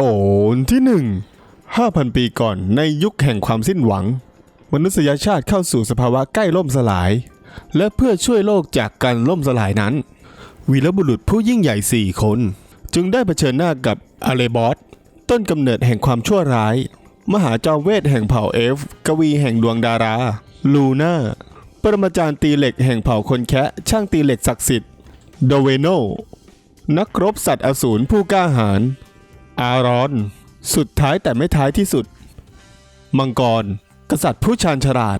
ตอนที่หนึ่งห้าพันปีก่อนในยุคแห่งความสิ้นหวัง มนุษยชาติเข้าสู่สภาวะใกล้ล่มสลาย และเพื่อช่วยโลกจากการล่มสลายนั้น วีรบุรุษผู้ยิ่งใหญ่สี่คน จึงได้เผชิญหน้ากับอาเลบอสต้นกำเนิดแห่งความชั่วร้าย มหาจอมเวทแห่งเผ่าเอฟ กวีแห่งดวงดารา ลูน่าปรมาจารย์ตีเหล็กแห่งเผ่าคนแคะช่างตีเหล็กศักดิ์สิทธิ์โดเวโนนักรบสัตว์อสูรผู้กล้าหาญ อารอน สุดท้ายแต่ไม่ท้ายที่สุด มังกร กษัตริย์ผู้ชาญฉลาด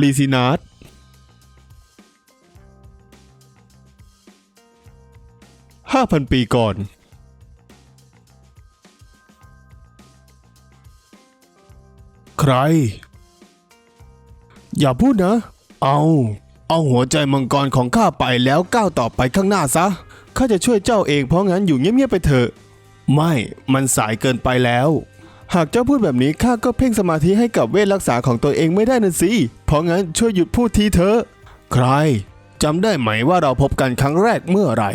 ลีซินาสห้าพันปีก่อนใคร อย่าพูดนะ เอา เอาหัวใจมังกรของข้าไปแล้วก้าวต่อไปข้างหน้าซะ ข้าจะช่วยเจ้าเองเพราะงั้นอยู่เงียบๆไปเถอะ ไม่มันสายเกินไปแล้ว หากเจ้าพูดแบบนี้ข้าก็เพ่งสมาธิให้กับเวทรักษาของตัวเองไม่ได้นั่นสิ เพราะงั้นช่วยหยุดพูดทีเถอะ ใครจำได้ไหมว่าเราพบกันครั้งแรกเมื่อไหร่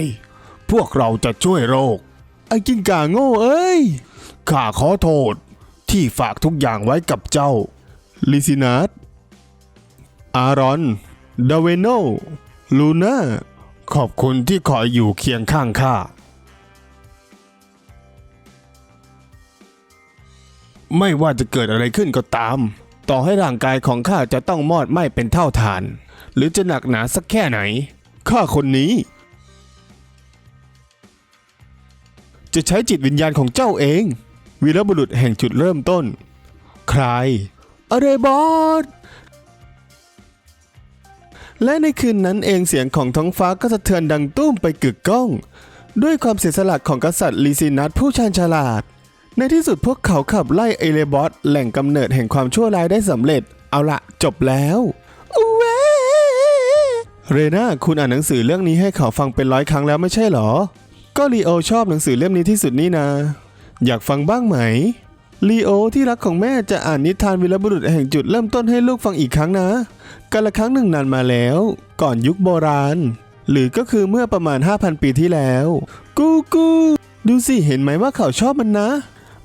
พวกเราจะช่วยโรค ไอ้กินกาโง่เอ้ย ข้าขอโทษ ที่ฝากทุกอย่างไว้กับเจ้า ลิซินาสอารอน ดาเวโน ลูน่า ขอบคุณที่คอยอยู่เคียงข้างข้า ไม่ว่าจะเกิดอะไรขึ้นก็ตาม ต่อให้ร่างกายของข้าจะต้องมอดไหม้เป็นเท่าฐาน หรือจะหนักหนาสักแค่ไหน ข้าคนนี้ จะใช้จิตวิญญาณของเจ้าเอง วีรบุรุษแห่งจุดเริ่มต้น ใคร อะไรบอสและในคืนนั้นเองเสียงของท้องฟ้าก็สะเทือนดังตุ้มไปกึกก้อง ด้วยความเสียสละของกษัตริย์ลีซินัสผู้ชาญฉลาด ในที่สุดพวกเขาขับไล่เอเลบอสแหล่งกำเนิดแห่งความชั่วร้ายได้สำเร็จ เอาละจบแล้วเรนาคุณอ่านหนังสือเรื่องนี้ให้เขาฟังเป็นร้อยครั้งแล้วไม่ใช่เหรอ ก็ลีโอชอบหนังสือเล่มนี้ที่สุดนี่นา อยากฟังบ้างไหมลีโอที่รักของแม่จะอ่านนิทานวีรบุรุษแห่งจุดเริ่มต้นให้ลูกฟังอีกครั้งนะกาละครั้งหนึ่งนานมาแล้ว ก่อนยุคโบราณ หรือก็คือเมื่อประมาณ 5,000 ปีที่แล้ว กูกู ดูสิเห็นไหมว่าเขาชอบมันนะ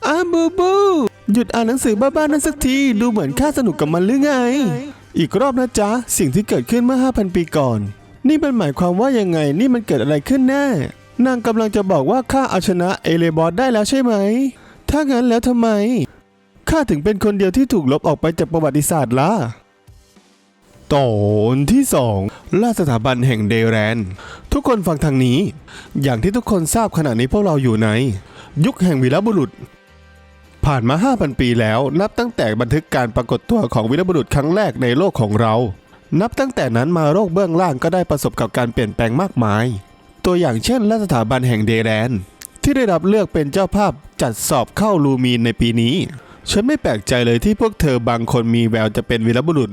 อาบูบู หยุดอ่านหนังสือบ้าๆนั้นสักที ดูเหมือนข้าสนุกกับมันหรือไง อีกรอบนะจ๊ะ สิ่งที่เกิดขึ้นเมื่อ 5,000 ปีก่อน นี่มันหมายความว่ายังไง นี่มันเกิดอะไรขึ้นแน่ นางกำลังจะบอกว่าข้าเอาชนะเอเลบอสได้แล้วใช่ไหม ถ้างั้นแล้วทำไม ข้าถึงเป็นคนเดียวที่ถูกลบออกไปจากประวัติศาสตร์ล่ะตอนที่สองล่าสถาบันแห่งเดแรน ทุกคนฟังทางนี้ อย่างที่ทุกคนทราบขณะนี้พวกเราอยู่ใน ยุคแห่งวีรบุรุษ ผ่านมา 5,000 ปีแล้ว นับตั้งแต่บันทึกการปรากฏตัวของวีรบุรุษครั้งแรกในโลกของเรา นับตั้งแต่นั้นมาโลกเบื้องล่างก็ได้ประสบกับการเปลี่ยนแปลงมากมาย ตัวอย่างเช่นราชสถาบันแห่งเดแรนที่ได้รับเลือกเป็นเจ้าภาพจัดสอบเข้าลูมีนในปีนี้ ฉันไม่แปลกใจเลยที่พวกเธอบางคนมีแววจะเป็นวีรบุรุษ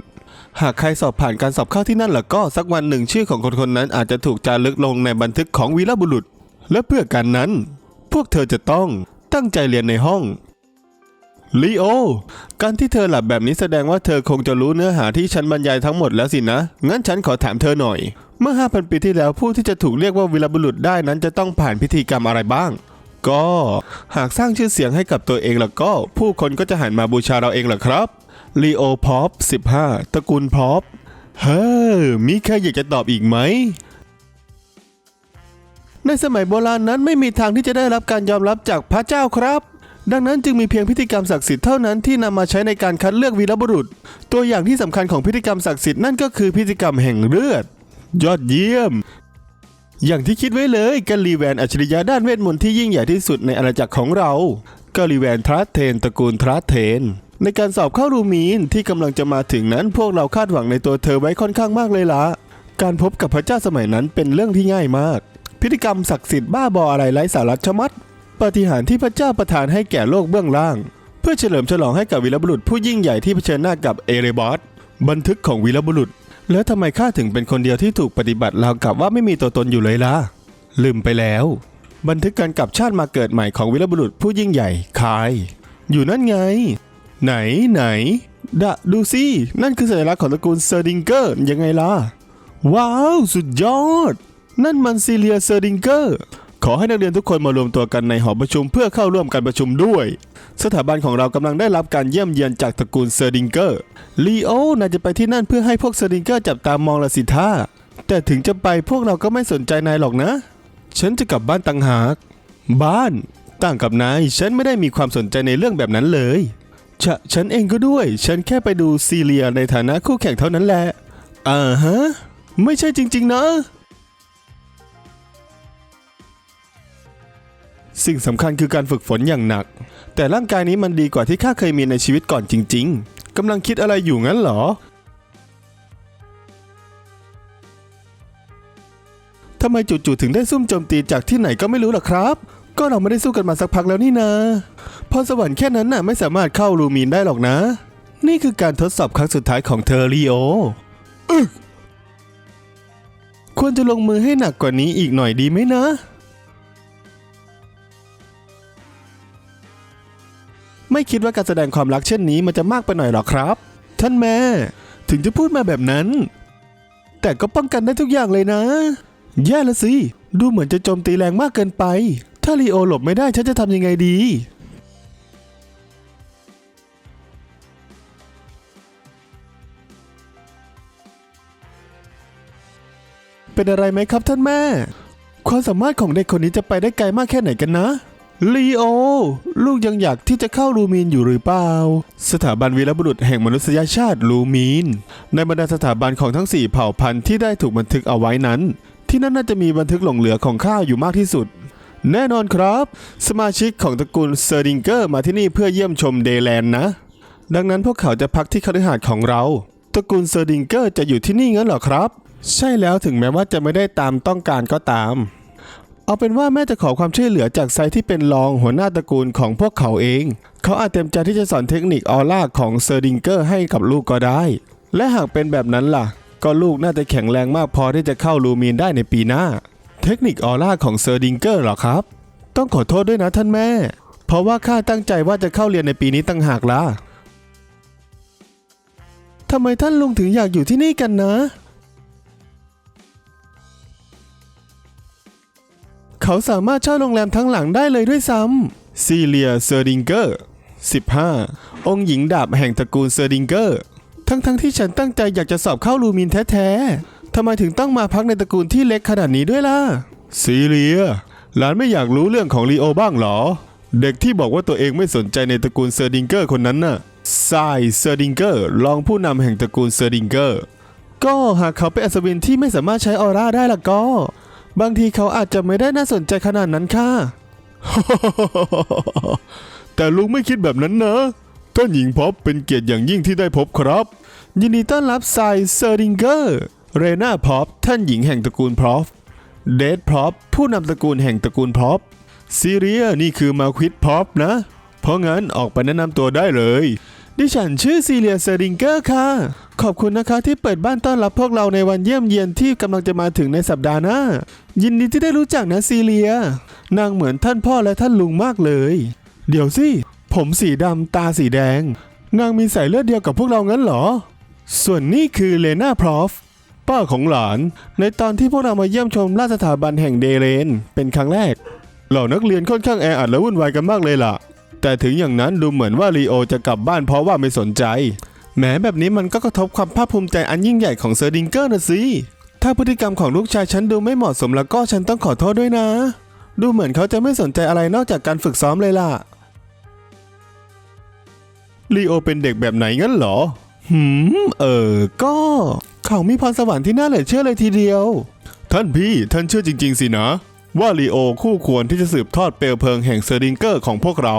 หากใครสอบผ่านการสอบเข้าที่นั่นล่ะก็สักวันหนึ่งชื่อของคนคนนั้นอาจจะถูกจารึกลงในบันทึกของวีรบุรุษ และเพื่อการนั้น พวกเธอจะต้องตั้งใจเรียนในห้อง ลีโอ การที่เธอหลับแบบนี้แสดงว่าเธอคงจะรู้เนื้อหาที่ฉันบรรยายทั้งหมดแล้วสินะ งั้นฉันขอถามเธอหน่อย เมื่อ 5,000 ปีที่แล้วผู้ที่จะถูกเรียกว่าวีรบุรุษได้นั้นจะต้องผ่านพิธีกรรมอะไรบ้าง ก็หากสร้างชื่อเสียงให้กับตัวเองแล้วก็ ผู้คนก็จะหันมาบูชาเราเองแหละครับลีโอพอป15 ตระกูลพอปเฮ้อมีใครอยากจะตอบอีกไหมในสมัยโบราณนั้นไม่มีทางที่จะได้รับการยอมรับจากพระเจ้าครับ ดังนั้นจึงมีเพียงพิธีกรรมศักดิ์สิทธิ์เท่านั้นที่นำมาใช้ในการคัดเลือกวีรบุรุษ ตัวอย่างที่สำคัญของพิธีกรรมศักดิ์สิทธิ์นั่นก็คือพิธีกรรมแห่งเลือด ยอดเยี่ยม อย่างที่คิดไว้เลยกาลีแวนอัจฉริยะด้านเวทมนต์ที่ยิ่งใหญ่ที่สุดในอาณาจักรของเรากาลีแวนทรัสเทนตระกูลทรัสเทนในการสอบเข้ารูมีนที่กำลังจะมาถึงนั้นพวกเราคาดหวังในตัวเธอไว้ค่อนข้างมากเลยละการพบกับพระเจ้าสมัยนั้นเป็นเรื่องที่ง่ายมาก พิธีกรรมศักดิ์สิทธิ์บ้าบออะไรไร้สาระชะมัด ปาฏิหาริย์ที่พระเจ้าประทานให้แก่โลกเบื้องล่าง เพื่อเฉลิมฉลองให้กับวีรบุรุษผู้ยิ่งใหญ่ที่เผชิญหน้ากับเอเรบอสบันทึกของวีรบุรุษ แล้วทำไมข้าถึงเป็นคนเดียวที่ถูกปฏิบัติราวกับว่าไม่มีตัวตนอยู่เลยล่ะลืมไปแล้ว บันทึกการกลับชาติมาเกิดใหม่ของวีรบุรุษผู้ยิ่งใหญ่คาย อยู่นั่นไง ไหนไหนดะดูสินั่นคือสัญลักษณ์ของตระกูลเซอร์ดิงเกอร์ยังไงล่ะว้าว สุดยอด นั่นมันซีเลียเซอร์ดิงเกอร์ ขอให้นักเรียนทุกคนมารวมตัวกันในหอประชุมเพื่อเข้าร่วมการประชุมด้วย สถาบันของเรากำลังได้รับการเยี่ยมเยียนจากตระกูลเซอร์ดิงเกอร์ลีโอนายจะไปที่นั่นเพื่อให้พวกเซอร์ดิงเกอร์จับตามองละสิท่าแต่ถึงจะไปพวกเราก็ไม่สนใจนายหรอกนะ ฉันจะกลับบ้านต่างหาก บ้าน ต่างกับนาย ฉันไม่ได้มีความสนใจในเรื่องแบบนั้นเลยฉะฉันเองก็ด้วย ฉันแค่ไปดูซีเรียในฐานะคู่แข่งเท่านั้นแหละอ่าฮะ ไม่ใช่จริง ๆ นะ สิ่งสำคัญคือการฝึกฝนอย่างหนัก แต่ร่างกายนี้มันดีกว่าที่ข้าเคยมีในชีวิตก่อนจริง ๆกำลังคิดอะไรอยู่งั้นเหรอ ทำไมจู่ๆถึงได้ซุ่มโจมตีจากที่ไหนก็ไม่รู้ล่ะครับ ก็เราไม่ได้สู้กันมาสักพักแล้วนี่นะพรสวรรค์แค่นั้นน่ะไม่สามารถเข้าลูมีนได้หรอกนะ นี่คือการทดสอบครั้งสุดท้ายของเธอลีโอควรจะลงมือให้หนักกว่านี้อีกหน่อยดีไหมนะ ไม่คิดว่าการแสดงความรักเช่นนี้มันจะมากไปหน่อยหรอครับ ท่านแม่ ถึงจะพูดมาแบบนั้น แต่ก็ป้องกันได้ทุกอย่างเลยนะ แย่ละสิ ดูเหมือนจะโจมตีแรงมากเกินไป ถ้าลีโอหลบไม่ได้ฉันจะทำยังไงดีเป็นอะไรไหมครับท่านแม่ ความสามารถของเด็กคนนี้จะไปได้ไกลมากแค่ไหนกันนะ ลีโอ ลูกยังอยากที่จะเข้าลูมีนอยู่หรือเปล่า สถาบันวีรบุรุษแห่งมนุษยชาติลูมีน ในบรรดาสถาบันของทั้ง 4 เผ่าพันธุ์ที่ได้ถูกบันทึกเอาไว้นั้น ที่นั่นน่าจะมีบันทึกหลงเหลือของข้าอยู่มากที่สุด แน่นอนครับ สมาชิกของตระกูลเซอร์ดิงเกอร์มาที่นี่เพื่อเยี่ยมชมเดแลนด์นะ ดังนั้นพวกเขาจะพักที่คฤหาสน์ของเราตระกูลเซอร์ดิงเกอร์จะอยู่ที่นี่งั้นเหรอครับ ใช่แล้วถึงแม้ว่าจะไม่ได้ตามต้องการก็ตาม เอาเป็นว่าแม่จะขอความช่วยเหลือจากไซที่เป็นรองหัวหน้าตระกูลของพวกเขาเอง เขาอาจเต็มใจที่จะสอนเทคนิคออร่าของเซอร์ดิงเกอร์ให้กับลูกก็ได้ และหากเป็นแบบนั้นล่ะ ก็ลูกน่าจะแข็งแรงมากพอที่จะเข้าลูมีนได้ในปีหน้า เทคนิคออร่าของเซอร์ดิงเกอร์หรอครับ ต้องขอโทษด้วยนะท่านแม่ เพราะว่าข้าตั้งใจว่าจะเข้าเรียนในปีนี้ตั้งหากล่ะทำไมท่านลุงถึงอยากอยู่ที่นี่กันนะ เขาสามารถเช่าโรงแรมทั้งหลังได้เลยด้วยซ้ำซีเลียเซอร์ดิงเกอร์ 15 องค์หญิงดาบแห่งตระกูลเซอร์ดิงเกอร์ ทั้งๆทที่ฉันตั้งใจอยากจะสอบเข้าลูมินแท้ๆทำไมถึงต้องมาพักในตระกูลที่เล็กขนาดนี้ด้วยล่ะ ซีเลีย หลานไม่อยากรู้เรื่องของลีโอบ้างเหรอ เด็กที่บอกว่าตัวเองไม่สนใจในตระกูลเซอร์ดิงเกอร์คนนั้นน่ะไซเซอร์ดิงเกอร์รองผู้นำแห่งตระกูลเซอร์ดิงเกอร์ ก็หากเขาเป็นอัศวินที่ไม่สามารถใช้ออร่าได้ล่ะก็ บางทีเขาอาจจะไม่ได้น่าสนใจขนาดนั้นค่ะ แต่ลุงไม่คิดแบบนั้นนะท่านหญิงพบเป็นเกียรติอย่างยิ่งที่ได้พบครับ ยินดีต้อนรับไซเซอร์ดิงเกอร์เรนาพอปท่านหญิงแห่งตระกูลพรอฟเดดพรอปผู้นำตระกูลแห่งตระกูลพรอฟซีเรียนี่คือมาควิดพรอปนะ เพราะงั้นออกไปแนะนำตัวได้เลย ดิฉันชื่อซีเลียเซริงเกอร์ค่ะ ขอบคุณนะคะที่เปิดบ้านต้อนรับพวกเราในวันเยี่ยมเยียนที่กำลังจะมาถึงในสัปดาห์หน้า ยินดีที่ได้รู้จักนะซีเลีย นางเหมือนท่านพ่อและท่านลุงมากเลย เดี๋ยวสิ ผมสีดำตาสีแดง นางมีสายเลือดเดียวกับพวกเรางั้นเหรอ ส่วนนี่คือเลนาพรอฟป้าของหลาน ในตอนที่พวกเรามาเยี่ยมชมราชสถาบันแห่งเดเรน เป็นครั้งแรก เหล่านักเรียนค่อนข้างแออัดและวุ่นวายกันมากเลยล่ะ แต่ถึงอย่างนั้นดูเหมือนว่าลีโอจะกลับบ้านเพราะว่าไม่สนใจ แม้แบบนี้มันก็กระทบความภาคภูมิใจอันยิ่งใหญ่ของเซอร์ดิงเกอร์นะสิ ถ้าพฤติกรรมของลูกชายฉันดูไม่เหมาะสมแล้วก็ฉันต้องขอโทษด้วยนะ ดูเหมือนเขาจะไม่สนใจอะไรนอกจากการฝึกซ้อมเลยล่ะลีโอเป็นเด็กแบบไหนงั้นเหรอ หืม เออ ก็ เขามีพรสวรรค์ที่น่าเหลือเชื่อเลยทีเดียว ท่านพี่ ท่านเชื่อจริง ๆ สินะ ว่าลีโอคู่ควรที่จะสืบทอดเปลวเพลิงแห่งเซอร์ดิงเกอร์ของพวกเรา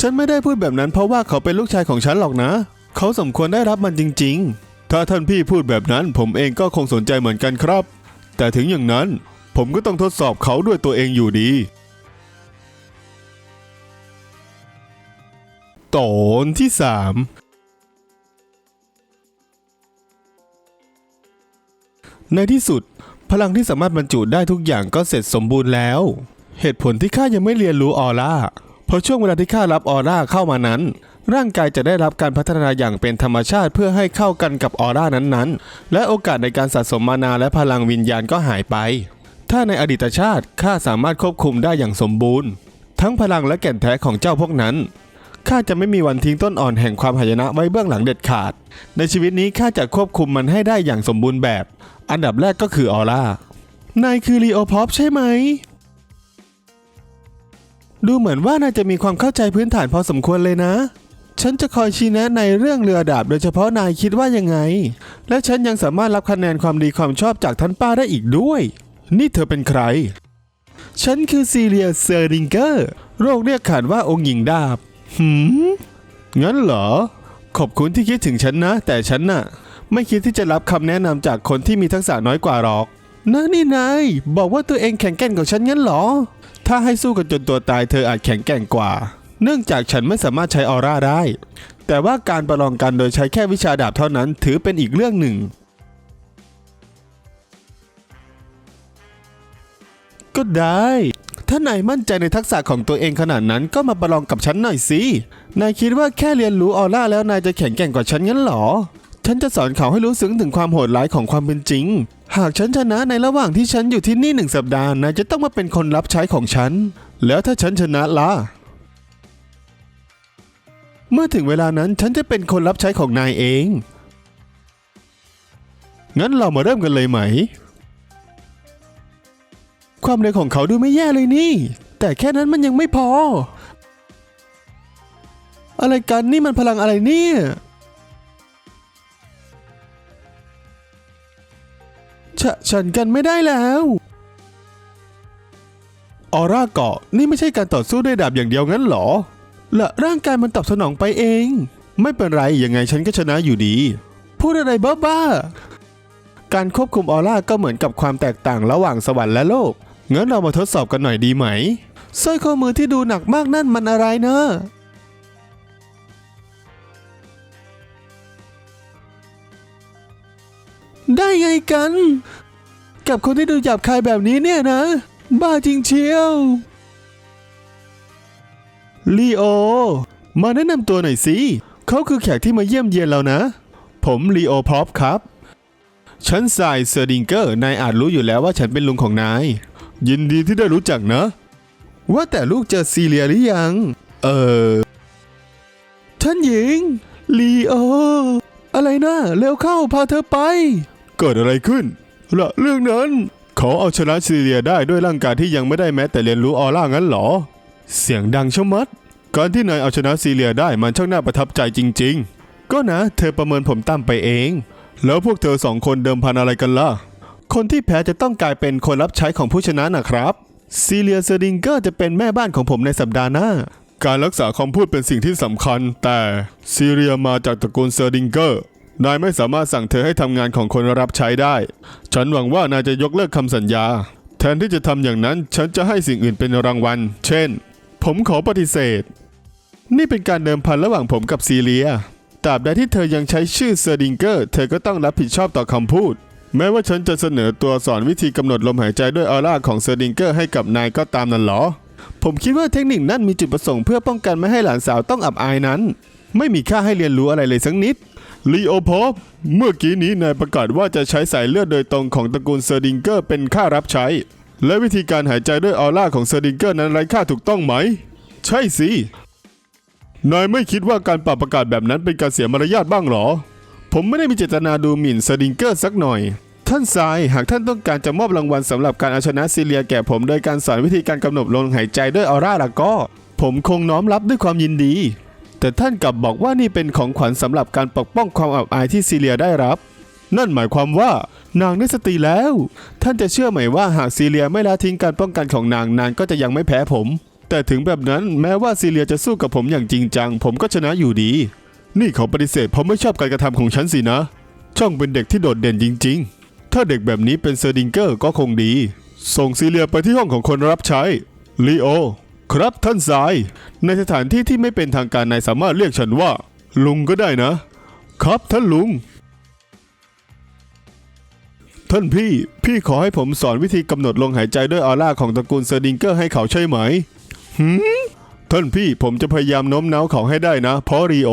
ฉันไม่ได้พูดแบบนั้นเพราะว่าเขาเป็นลูกชายของฉันหรอกนะ เขาสมควรได้รับมันจริง ๆ ถ้าท่านพี่พูดแบบนั้นผมเองก็คงสนใจเหมือนกันครับ แต่ถึงอย่างนั้นผมก็ต้องทดสอบเขาด้วยตัวเองอยู่ดี ตอนที่สามในที่สุด พลังที่สามารถบรรจุได้ทุกอย่างก็เสร็จสมบูรณ์แล้ว เหตุผลที่ข้ายังไม่เรียนรู้ออร่าเพราะช่วงเวลาที่ข้ารับออร่าเข้ามานั้น ร่างกายจะได้รับการพัฒนาอย่างเป็นธรรมชาติเพื่อให้เข้ากันกับออร่านั้นๆ และโอกาสในการสะสมมานาและพลังวิญญาณก็หายไป ถ้าในอดีตชาติข้าสามารถควบคุมได้อย่างสมบูรณ์ ทั้งพลังและแก่นแท้ของเจ้าพวกนั้นข้าจะไม่มีวันทิ้งต้นอ่อนแห่งความหายนะไว้เบื้องหลังเด็ดขาด ในชีวิตนี้ข้าจะควบคุมมันให้ได้อย่างสมบูรณ์แบบ อันดับแรกก็คือออร่า นายคือลีโอพอปใช่ไหม ดูเหมือนว่านายจะมีความเข้าใจพื้นฐานพอสมควรเลยนะ ฉันจะคอยชี้แนะในเรื่องเรือดาบโดยเฉพาะนายคิดว่ายังไง และฉันยังสามารถรับคะแนนความดีความชอบจากท่านป้าได้อีกด้วย นี่เธอเป็นใคร ฉันคือซีเรียเซอร์ดิงเกอร์ โรคเรียกขานว่าองค์หญิงดาบ หืม งั้นเหรอ ขอบคุณที่คิดถึงฉันนะ แต่ฉันน่ะ ไม่คิดที่จะรับคำแนะนำจากคนที่มีทักษะน้อยกว่าหรอกนะนี่นายบอกว่าตัวเองแข็งแกร่งกว่าฉันงั้นหรอ ถ้าให้สู้กันจนตัวตายเธออาจแข็งแกร่งกว่า เนื่องจากฉันไม่สามารถใช้ออร่าได้ แต่ว่าการประลองกันโดยใช้แค่วิชาดาบเท่านั้นถือเป็นอีกเรื่องหนึ่ง ก็ได้ ถ้านายมั่นใจในทักษะของตัวเองขนาดนั้นก็มาประลองกับฉันหน่อยสิ นายคิดว่าแค่เรียนรู้ออร่าแล้วนายจะแข็งแกร่งกว่าฉันงั้นหรอ ฉันจะสอนเขาให้รู้ซึ้งถึงความโหดร้ายของความเป็นจริง หากฉันชนะในระหว่างที่ฉันอยู่ที่นี่หนึ่งสัปดาห์นายจะต้องมาเป็นคนรับใช้ของฉัน แล้วถ้าฉันชนะล่ะ เมื่อถึงเวลานั้นฉันจะเป็นคนรับใช้ของนายเอง งั้นเรามาเริ่มกันเลยไหม ความเร็วของเขาดูไม่แย่เลยนี่ แต่แค่นั้นมันยังไม่พอ อะไรกันนี่มันพลังอะไรเนี่ย ฉะฉันกันไม่ได้แล้วออร่าเกาะนี่ไม่ใช่การต่อสู้ด้วยดาบอย่างเดียวงั้นเหรอละร่างกายมันตอบสนองไปเอง ไม่เป็นไรยังไงฉันก็ชนะอยู่ดี พูดอะไรบ้าๆการควบคุมออร่าก็เหมือนกับความแตกต่างระหว่างสวรรค์และโลกงั้นเรามาทดสอบกันหน่อยดีไหมสร้อยข้อมือที่ดูหนักมากนั่นมันอะไรเนะ ได้ไงกัน กับคนที่ดูหยาบคายแบบนี้เนี่ยนะ บ้าจริงเชียวลีโอ มาแนะนำตัวหน่อยสิเขาคือแขกที่มาเยี่ยมเยียนเรานะ ผมลีโอพร็อพครับ ฉันสายเซอร์ดิงเกอร์นายอาจรู้อยู่แล้วว่าฉันเป็นลุงของนาย ยินดีที่ได้รู้จักนะ ว่าแต่ลูกเจอซีเลียหรือยัง เออท่านหญิงลีโอ อะไรนะเร็วเข้าพาเธอไป เกิดอะไรขึ้นละเรื่องนั้น เขาเอาชนะซีเลียได้ด้วยร่างกายที่ยังไม่ได้แม้แต่เรียนรู้ออร่างั้นเหรอ เสียงดังชะมัด การที่นายเอาชนะซีเลียได้มันช่างน่าประทับใจจริง ๆ ก็นะ เธอประเมินผมต่ำไปเอง แล้วพวกเธอสองคนเดิมพันอะไรกันล่ะ คนที่แพ้จะต้องกลายเป็นคนรับใช้ของผู้ชนะนะครับ ซีเลียเซอร์ดิงเกอร์จะเป็นแม่บ้านของผมในสัปดาห์หน้า การรักษาคำพูดเป็นสิ่งที่สำคัญ แต่ซีเรียมาจากตระกูลเซอร์ดิงเกอร์ นายไม่สามารถสั่งเธอให้ทำงานของคนรับใช้ได้ ฉันหวังว่านายจะยกเลิกคำสัญญา แทนที่จะทำอย่างนั้น ฉันจะให้สิ่งอื่นเป็นรางวัล เช่น ผมขอปฏิเสธ นี่เป็นการเดิมพันระหว่างผมกับซีเลีย ตราบใดที่เธอยังใช้ชื่อเซอร์ดิงเกอร์ เธอก็ต้องรับผิดชอบต่อคำพูด แม้ว่าฉันจะเสนอตัวสอนวิธีกำหนดลมหายใจด้วยออร่าของเซอร์ดิงเกอร์ให้กับนายก็ตามนั่นหรอ ผมคิดว่าเทคนิคนั้นมีจุดประสงค์เพื่อป้องกันไม่ให้หลานสาวต้องอับอายนั้น ไม่มีค่าให้เรียนรู้อะไรเลยสักนิด ลีโอพอเมื่อกี้นี้นายประกาศว่าจะใช้สายเลือดโดยตรงของตระกูลเซอร์ดิงเกอร์เป็นค่ารับใช้ และวิธีการหายใจด้วยออร่าของเซอร์ดิงเกอร์นั้นไร้ค่าถูกต้องไหม ใช่สิ นายไม่คิดว่าการปรับประกาศแบบนั้นเป็นการเสียมารยาทบ้างหรอ ผมไม่ได้มีเจตนาดูหมิ่นเซอร์ดิงเกอร์สักหน่อย ท่านทรายหากท่านต้องการจะมอบรางวัลสำหรับการเอาชนะซีเลียแก่ผมโดยการสอนวิธีการกำหนดลมหายใจด้วยออร่าละก็ ผมคงน้อมรับด้วยความยินดี แต่ท่านกลับบอกว่านี่เป็นของขวัญสำหรับการปกป้องความอับอายที่ซีเลียได้รับ นั่นหมายความว่านางได้สติแล้ว ท่านจะเชื่อไหมว่าหากซีเลียไม่ละทิ้งการป้องกันของนางนางก็จะยังไม่แพ้ผม แต่ถึงแบบนั้นแม้ว่าซีเลียจะสู้กับผมอย่างจริงจัง ผมก็ชนะอยู่ดี นี่เขาปฏิเสธเพราะไม่ชอบการกระทำของฉันสินะ ช่องเป็นเด็กที่โดดเด่นจริง ๆ ถ้าเด็กแบบนี้เป็นเซอร์ดิงเกอร์ก็คงดี ส่งซีเลียไปที่ห้องของคนรับใช้ลีโอ ครับท่านสาย ในสถานที่ที่ไม่เป็นทางการนายสามารถเรียกฉันว่า ลุงก็ได้นะ ครับท่านลุง ท่านพี่ พี่ขอให้ผมสอนวิธีกำหนดลมหายใจด้วยออร่าของตระกูลเซอร์ดิงเกอร์ให้เขาใช่ไหมหืมท่านพี่ผมจะพยายามโน้มน้าวเขาให้ได้นะ เพราะรีโอ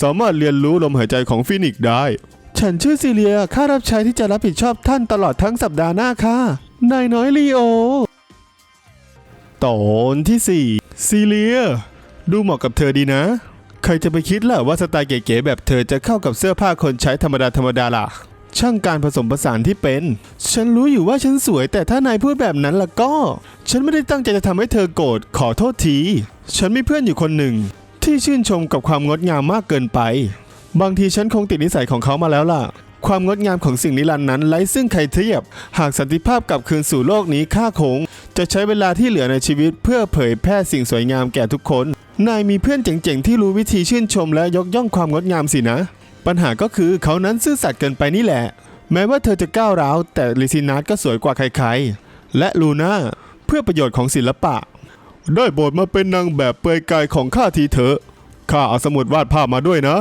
สามารถเรียนรู้ลมหายใจของฟินิกได้ ฉันชื่อซีเลียข้ารับใช้ที่จะรับผิดชอบท่านตลอดทั้งสัปดาห์หน้าค่ะนายน้อยลีโอ ตอนที่สี่ซีเลีย ดูเหมาะกับเธอดีนะ ใครจะไปคิดล่ะว่าสไตล์เก๋ๆแบบเธอจะเข้ากับเสื้อผ้าคนใช้ธรรมดาธรรมดาล่ะ ช่างการผสมผสานที่เป็น ฉันรู้อยู่ว่าฉันสวยแต่ถ้านายพูดแบบนั้นล่ะก็ ฉันไม่ได้ตั้งใจจะทำให้เธอโกรธขอโทษที ฉันมีเพื่อนอยู่คนหนึ่ง ที่ชื่นชมกับความงดงามมากเกินไป บางทีฉันคงติดนิสัยของเขามาแล้วล่ะ ความงดงามของสิ่งนิรันดร์นั้นไร้ซึ่งใครเทียบ หากสันติภาพกลับคืนสู่โลกนี้ข้าคง จะใช้เวลาที่เหลือในชีวิตเพื่อเผยแพร่สิ่งสวยงามแก่ทุกคน นายมีเพื่อนเจ๋งๆ ที่รู้วิธีชื่นชมและยกย่องความงดงามสินะ ปัญหาก็คือเขานั้นซื่อสัตย์เกินไปนี่แหละ แม้ว่าเธอจะก้าวร้าวแต่ลิซินาสก็สวยกว่าใครๆ และลูน่าเพื่อประโยชน์ของศิลปะ ได้โบทมาเป็นนางแบบเปลือยกายของข้าทีเถอะข้าเอาสมุดวาดภาพมาด้วยนะ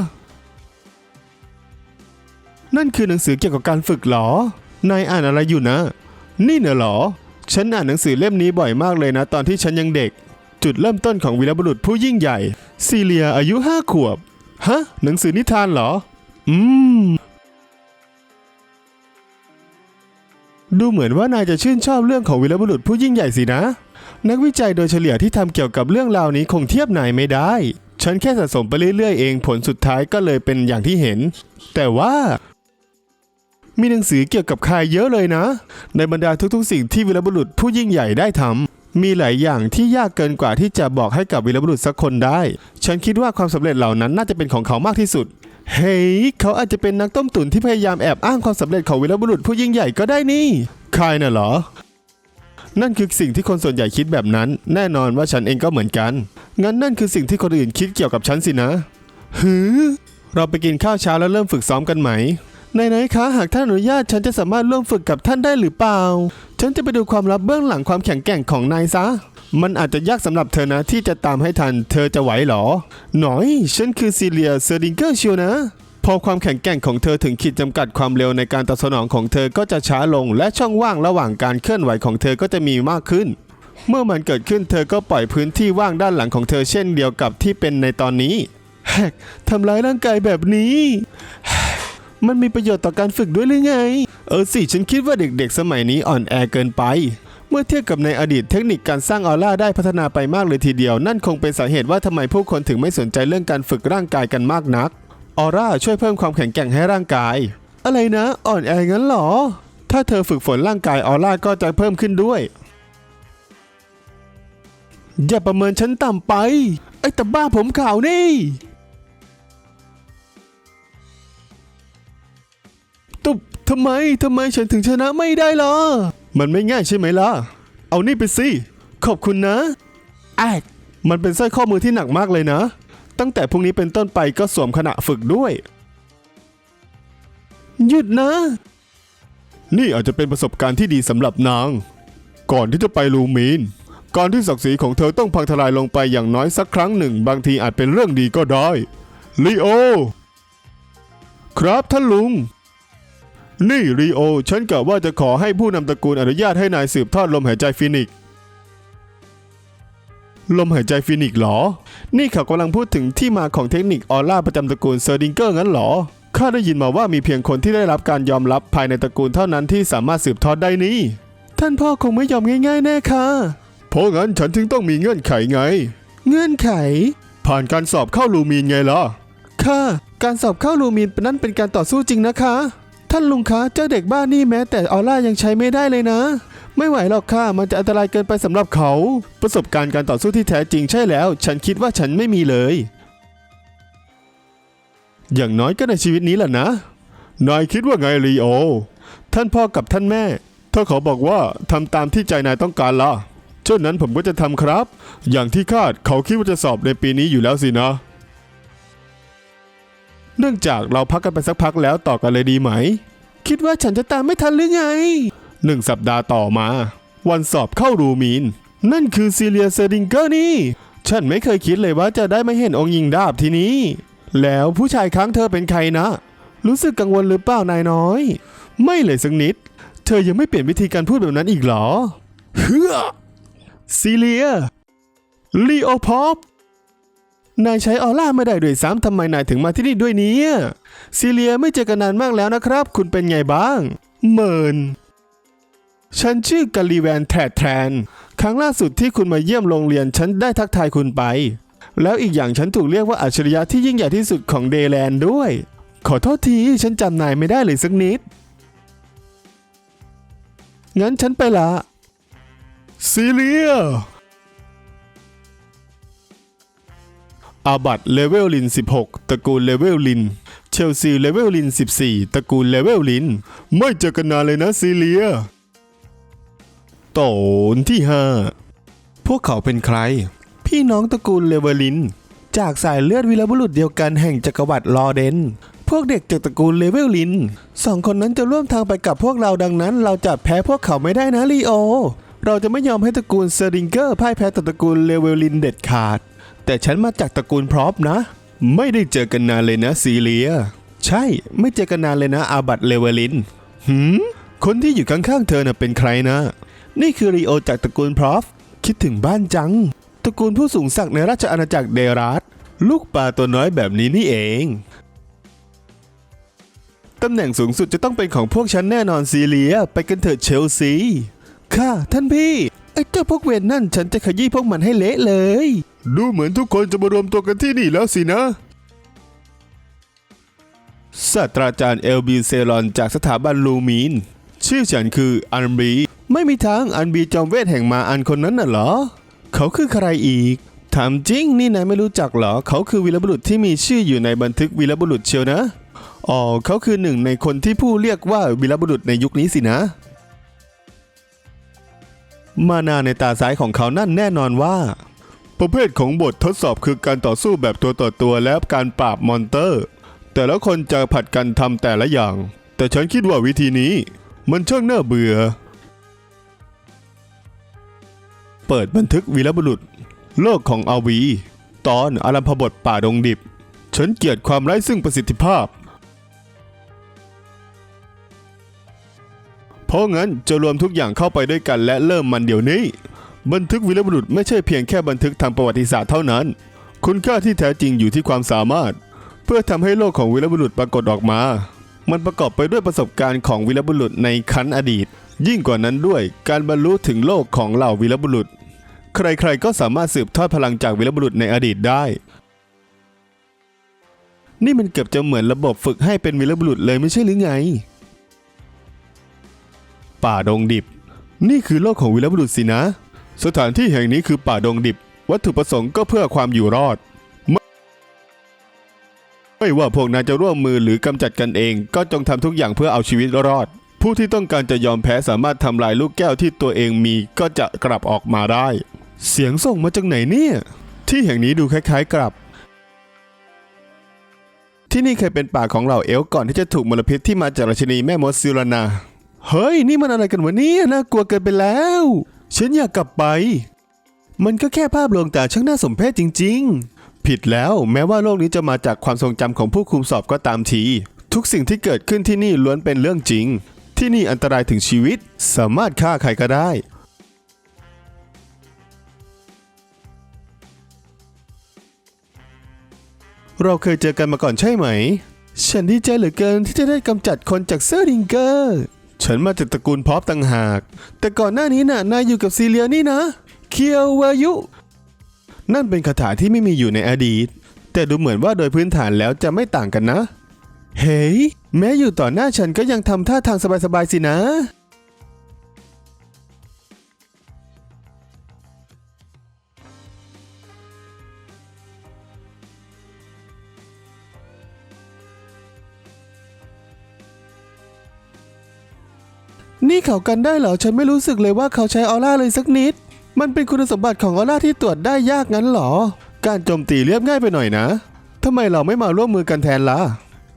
นั่นคือหนังสือเกี่ยวกับการฝึกหรอ นายอ่านอะไรอยู่นะ นี่เน่ะหรอ ฉันอ่านหนังสือเล่มนี้บ่อยมากเลยนะ ตอนที่ฉันยังเด็ก จุดเริ่มต้นของวีรบุรุษผู้ยิ่งใหญ่ ซีเลียอายุห้าขวบ ฮะ หนังสือนิทานเหรอ อืม ดูเหมือนว่านายจะชื่นชอบเรื่องของวีรบุรุษผู้ยิ่งใหญ่สินะ นักวิจัยโดยเฉลี่ยที่ทำเกี่ยวกับเรื่องราวนี้คงเทียบนายไม่ได้ ฉันแค่สะสมไปเรื่อยๆเอง ผลสุดท้ายก็เลยเป็นอย่างที่เห็น แต่ว่า มีหนังสือเกี่ยวกับใครเยอะเลยนะ ในบรรดาทุกๆ สิ่งที่วีรบุรุษผู้ยิ่งใหญ่ได้ทำมีหลายอย่างที่ยากเกินกว่าที่จะบอกให้กับวีรบุรุษสักคนได้ ฉันคิดว่าความสำเร็จเหล่านั้นน่าจะเป็นของเขามากที่สุด เฮ้ยเขาอาจจะเป็นนักต้มตุ๋นที่พยายามแอบอ้างความสำเร็จของวีรบุรุษผู้ยิ่งใหญ่ก็ได้นี่ใครน่ะเหรอนั่นคือสิ่งที่คนส่วนใหญ่คิดแบบนั้น แน่นอนว่าฉันเองก็เหมือนกัน งั้นนั่นคือสิ่งที่คนอื่นคิดเกี่ยวกับฉันสินะ หือ เราไปกินข้าวเช้าแล้วเริ่มฝึกซ้อมกันไหม ไหนๆคะหากท่านอนุญาตฉันจะสามารถร่วมฝึกกับท่านได้หรือเปล่า ฉันจะไปดูความลับเบื้องหลังความแข็งแกร่งของนายซะ มันอาจจะยากสำหรับเธอนะที่จะตามให้ทัน เธอจะไหวหรอ หน่อย ฉันคือซีเลียเซอร์ดิงเกอร์ชิวนะพอความแข็งแกร่งของเธอถึงขีดจำกัดความเร็วในการตอบสนองของเธอก็จะช้าลง และช่องว่างระหว่างการเคลื่อนไหวของเธอก็จะมีมากขึ้น เมื่อมันเกิดขึ้นเธอก็ปล่อยพื้นที่ว่างด้านหลังของเธอเช่นเดียวกับที่เป็นในตอนนี้แฮกทำร้ายร่างกายแบบนี้ มันมีประโยชน์ต่อการฝึกด้วยหรือไง เออสิฉันคิดว่าเด็กๆ สมัยนี้อ่อนแอเกินไป เมื่อเทียบกับในอดีตเทคนิคการสร้างออร่าได้พัฒนาไปมากเลยทีเดียว นั่นคงเป็นสาเหตุว่าทำไมผู้คนถึงไม่สนใจเรื่องการฝึกร่างกายกันมากนัก ออร่าช่วยเพิ่มความแข็งแกร่งให้ร่างกาย อะไรนะ อ่อนแองั้นเหรอ ถ้าเธอฝึกฝนร่างกายออร่าก็จะเพิ่มขึ้นด้วย อย่าประเมินฉันต่ำไป ไอ้ตาบ้าผมขาวนี่ ทำไมทำไมฉันถึงชนะไม่ได้ล่ะ มันไม่ง่ายใช่ไหมล่ะ เอานี่ไปสิ ขอบคุณนะแอกมันเป็นสร้อยข้อมือที่หนักมากเลยนะ ตั้งแต่พรุ่งนี้เป็นต้นไปก็สวมขณะฝึกด้วย หยุดนะ นี่อาจจะเป็นประสบการณ์ที่ดีสำหรับนาง ก่อนที่จะไปลูมีน การที่ศักดิ์ศรีของเธอต้องพังทลายลงไปอย่างน้อยสักครั้งหนึ่ง บางทีอาจเป็นเรื่องดีก็ได้ลีโอ ครับท่านลุง นี่รีโอ ฉันกะว่าจะขอให้ผู้นำตระกูลอนุญาตให้นายสืบทอดลมหายใจฟินิกซ์ลมหายใจฟินิกซ์เหรอ นี่เขากำลังพูดถึงที่มาของเทคนิคออร่าประจำตระกูลเซอร์ดิงเกอร์งั้นเหรอ ข้าได้ยินมาว่ามีเพียงคนที่ได้รับการยอมรับภายในตระกูลเท่านั้นที่สามารถสืบทอดได้นี่ท่านพ่อคงไม่ยอมง่ายๆแน่ค่ะ เพราะงั้นฉันจึงต้องมีเงื่อนไขไง เงื่อนไข ผ่านการสอบเข้าลูมีนไงล่ะ ค่ะ การสอบเข้าลูมีนนั้นเป็นการต่อสู้จริงนะคะ ท่านลุงคะเจ้าเด็กบ้านนี่แม้แต่ออร่ายังใช้ไม่ได้เลยนะ ไม่ไหวหรอกค่ะมันจะอันตรายเกินไปสำหรับเขา ประสบการณ์การต่อสู้ที่แท้จริงใช่แล้ว ฉันคิดว่าฉันไม่มีเลย อย่างน้อยก็ในชีวิตนี้แหละนะ นายคิดว่าไงลีโอ ท่านพ่อกับท่านแม่ ถ้าเขาบอกว่าทำตามที่ใจนายต้องการล่ะเช่นนั้นผมก็จะทำครับ อย่างที่คาดเขาคิดว่าจะสอบในปีนี้อยู่แล้วสินะ เนื่องจากเราพักกันไปสักพักแล้วต่อกันเลยดีไหม คิดว่าฉันจะตามไม่ทันหรือไงหนึ่งสัปดาห์ต่อมา วันสอบเข้ารูมีน นั่นคือซีเลียเซอร์ดิงเกอร์นี่ ฉันไม่เคยคิดเลยว่าจะได้ไมาเห็นองค์หญิงดาบที่นี้ แล้วผู้ชายค้างเธอเป็นใครนะ รู้สึกกังวลหรือเปล่านายน้อย ไม่เลยสักนิด เธอยังไม่เปลี่ยนวิธีการพูดแบบนั้นอีกเหรอเฮือซีเลียลีโอพอป นายใช้ออร่าไม่ได้ด้วยซ้ำทำไมนายถึงมาที่นี่ด้วยเนี่ยซีเลียไม่เจอกันนานมากแล้วนะครับ คุณเป็นไงบ้าง เมิน ฉันชื่อกาลีแวนแทรดแทรน ครั้งล่าสุดที่คุณมาเยี่ยมโรงเรียนฉันได้ทักทายคุณไป แล้วอีกอย่างฉันถูกเรียกว่าอัจฉริยะที่ยิ่งใหญ่ที่สุดของเดแลนด์ด้วย ขอโทษทีฉันจำนายไม่ได้เลยสักนิด งั้นฉันไปละซีเลีย อาบัตเลเวลลิน 16 ตระกูลเลเวลลิน เชลซีเลเวลลิน 14 ตระกูลเลเวลลิน ไม่เจอกันนานเลยนะซีเลีย ตอนที่ 5 พวกเขาเป็นใคร พี่น้องตระกูลเลเวลลิน จากสายเลือดวีรบุรุษเดียวกันแห่งจักรวรรดิลอเดนพวกเด็กจากตระกูลเลเวลลินสองคนนั้นจะร่วมทางไปกับพวกเราดังนั้น เราจะแพ้พวกเขาไม่ได้นะลีโอ เราจะไม่ยอมให้ตระกูลเซอริงเกอร์พ่ายแพ้ต่อตระกูลเลเวลลินเด็ดขาด แต่ฉันมาจากตระกูลพร็อพนะ ไม่ได้เจอกันนานเลยนะซีเลีย ใช่ ไม่เจอกันนานเลยนะอาบัตเลเวลินหืมคนที่อยู่ข้างๆเธอน่ะเป็นใครนะ นี่คือรีโอจากตระกูลพร็อพคิดถึงบ้านจัง ตระกูลผู้สูงศักดิ์ในราชอาณาจักรเดรัสลูกปลาตัวน้อยแบบนี้นี่เองตำแหน่งสูงสุดจะต้องเป็นของพวกฉันแน่นอนซีเลีย ไปกันเถิดเชลซี ค่ะ ท่านพี่ ไอ้เจ้าพวกเวนนั่นฉันจะขยี้พวกมันให้เละเลย ดูเหมือนทุกคนจะมารวมตัวกันที่นี่แล้วสินะศาสตราจารย์เอลบีเซรอนจากสถาบันลูมีน ชื่อฉันคืออันบี ไม่มีทางอันบีจอมเวทแห่งมาอันคนนั้นน่ะเหรอ เขาคือใครอีก ถามจริงนี่นายไม่รู้จักเหรอ เขาคือวีรบุรุษที่มีชื่ออยู่ในบันทึกวีรบุรุษเชียวนะ อ๋อ เขาคือหนึ่งในคนที่ผู้เรียกว่าวีรบุรุษในยุคนี้สินะ มานาในตาซ้ายของเขานั่นแน่นอนว่า ประเภทของบททดสอบคือการต่อสู้แบบตัวต่อตัวและการปราบมอนเตอร์ แต่ละคนจะผัดกันทำแต่ละอย่าง แต่ฉันคิดว่าวิธีนี้ มันช่างน่าเบื่อ เปิดบันทึกวีรบุรุษ โลกของอาวี ตอนอารัมพบทป่าดงดิบ ฉันเกลียดความไร้ซึ่งประสิทธิภาพ เพราะงั้นจะรวมทุกอย่างเข้าไปด้วยกันและเริ่มมันเดี๋ยวนี้ บันทึกวีรบุรุษไม่ใช่เพียงแค่บันทึกทางประวัติศาสตร์เท่านั้น คุณค่าที่แท้จริงอยู่ที่ความสามารถ เพื่อทำให้โลกของวีรบุรุษปรากฏออกมา มันประกอบไปด้วยประสบการณ์ของวีรบุรุษในคันอดีต ยิ่งกว่านั้นด้วยการบรรลุถึงโลกของเหล่าวีรบุรุษ ใครๆก็สามารถสืบทอดพลังจากวีรบุรุษในอดีตได้ นี่มันเกือบจะเหมือนระบบฝึกให้เป็นวีรบุรุษเลยไม่ใช่หรือไง ป่าดงดิบ นี่คือโลกของวีรบุรุษสินะ สถานที่แห่งนี้คือป่าดงดิบ วัตถุประสงค์ก็เพื่อความอยู่รอด ไม่ว่าพวกนายจะร่วมมือหรือกำจัดกันเอง ก็จงทำทุกอย่างเพื่อเอาชีวิตรอด ผู้ที่ต้องการจะยอมแพ้สามารถทำลายลูกแก้วที่ตัวเองมีก็จะกลับออกมาได้ เสียงส่งมาจากไหนเนี่ย ที่แห่งนี้ดูคล้ายๆกลับ ที่นี่เคยเป็นป่าของเหล่าเอลก่อนที่จะถูกมลพิษที่มาจากราชินีแม่มดซิลานา เฮ้ย นี่มันอะไรกันวะเนี่ยน่ากลัวเกินไปแล้ว ฉันอยากกลับไป มันก็แค่ภาพลวงตาช่างน่าสมเพชจริง ๆ ผิดแล้วแม้ว่าโลกนี้จะมาจากความทรงจำของผู้คุมสอบก็ตามที ทุกสิ่งที่เกิดขึ้นที่นี่ล้วนเป็นเรื่องจริง ที่นี่อันตรายถึงชีวิต สามารถฆ่าใครก็ได้ เราเคยเจอกันมาก่อนใช่ไหม ฉันดีใจเหลือเกินที่จะได้กำจัดคนจากเซอร์ดิงเกอร์ ฉันมาจากตระกูลพอปต่างหาก แต่ก่อนหน้านี้น่ะนายอยู่กับซีเลียนี่นะ เคียววายุ นั่นเป็นคาถาที่ไม่มีอยู่ในอดีต แต่ดูเหมือนว่าโดยพื้นฐานแล้วจะไม่ต่างกันนะ เฮ้ยแม้อยู่ต่อหน้าฉันก็ยังทำท่าทางสบายๆสินะ นี่เขากันได้เหรอ ฉันไม่รู้สึกเลยว่าเขาใช้ออร่าเลยสักนิด มันเป็นคุณสมบัติของออร่าที่ตรวจได้ยากงั้นเหรอ การโจมตีเรียบง่ายไปหน่อยนะทำไมเราไม่มาร่วมมือกันแทนล่ะ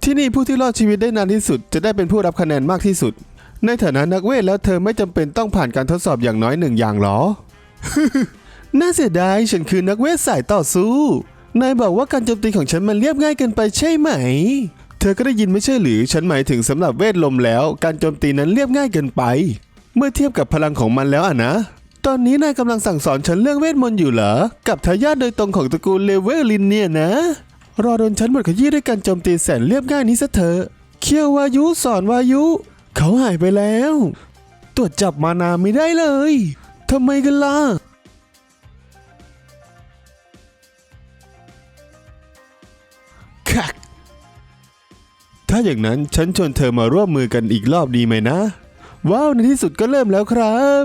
ที่นี่ผู้ที่รอดชีวิตได้นานที่สุด จะได้เป็นผู้รับคะแนนมากที่สุด ในฐานะนักเวทแล้วเธอไม่จำเป็นต้องผ่านการทดสอบอย่างน้อยหนึ่งอย่างหรอ น่าเสียดายฉันคือนักเวทสายต่อสู้ นายบอกว่าการโจมตีของฉันมันเรียบง่ายเกินไปใช่ไหม เธอก็ได้ยินไม่ใช่หรือฉันหมายถึงสำหรับเวทลมแล้ว การโจมตีนั้นเรียบง่ายเกินไป เมื่อเทียบกับพลังของมันแล้วอะนะ ตอนนี้นายกำลังสั่งสอนฉันเรื่องเวทมนต์อยู่เหรอ กับทายาทโดยตรงของตระกูลเลเวลลินเนี่ยนะ รอโดนฉันบดขยี้ด้วยการโจมตีแสนเรียบง่ายนี้ซะเถอะเคียววายุสอนวายุ เขาหายไปแล้วตตรวจจับมานาไม่ได้เลยทำไมกันล่ะคัก ถ้าอย่างนั้นฉันชวนเธอมาร่วมมือกันอีกรอบดีไหมนะ ว้าวในที่สุดก็เริ่มแล้วครับ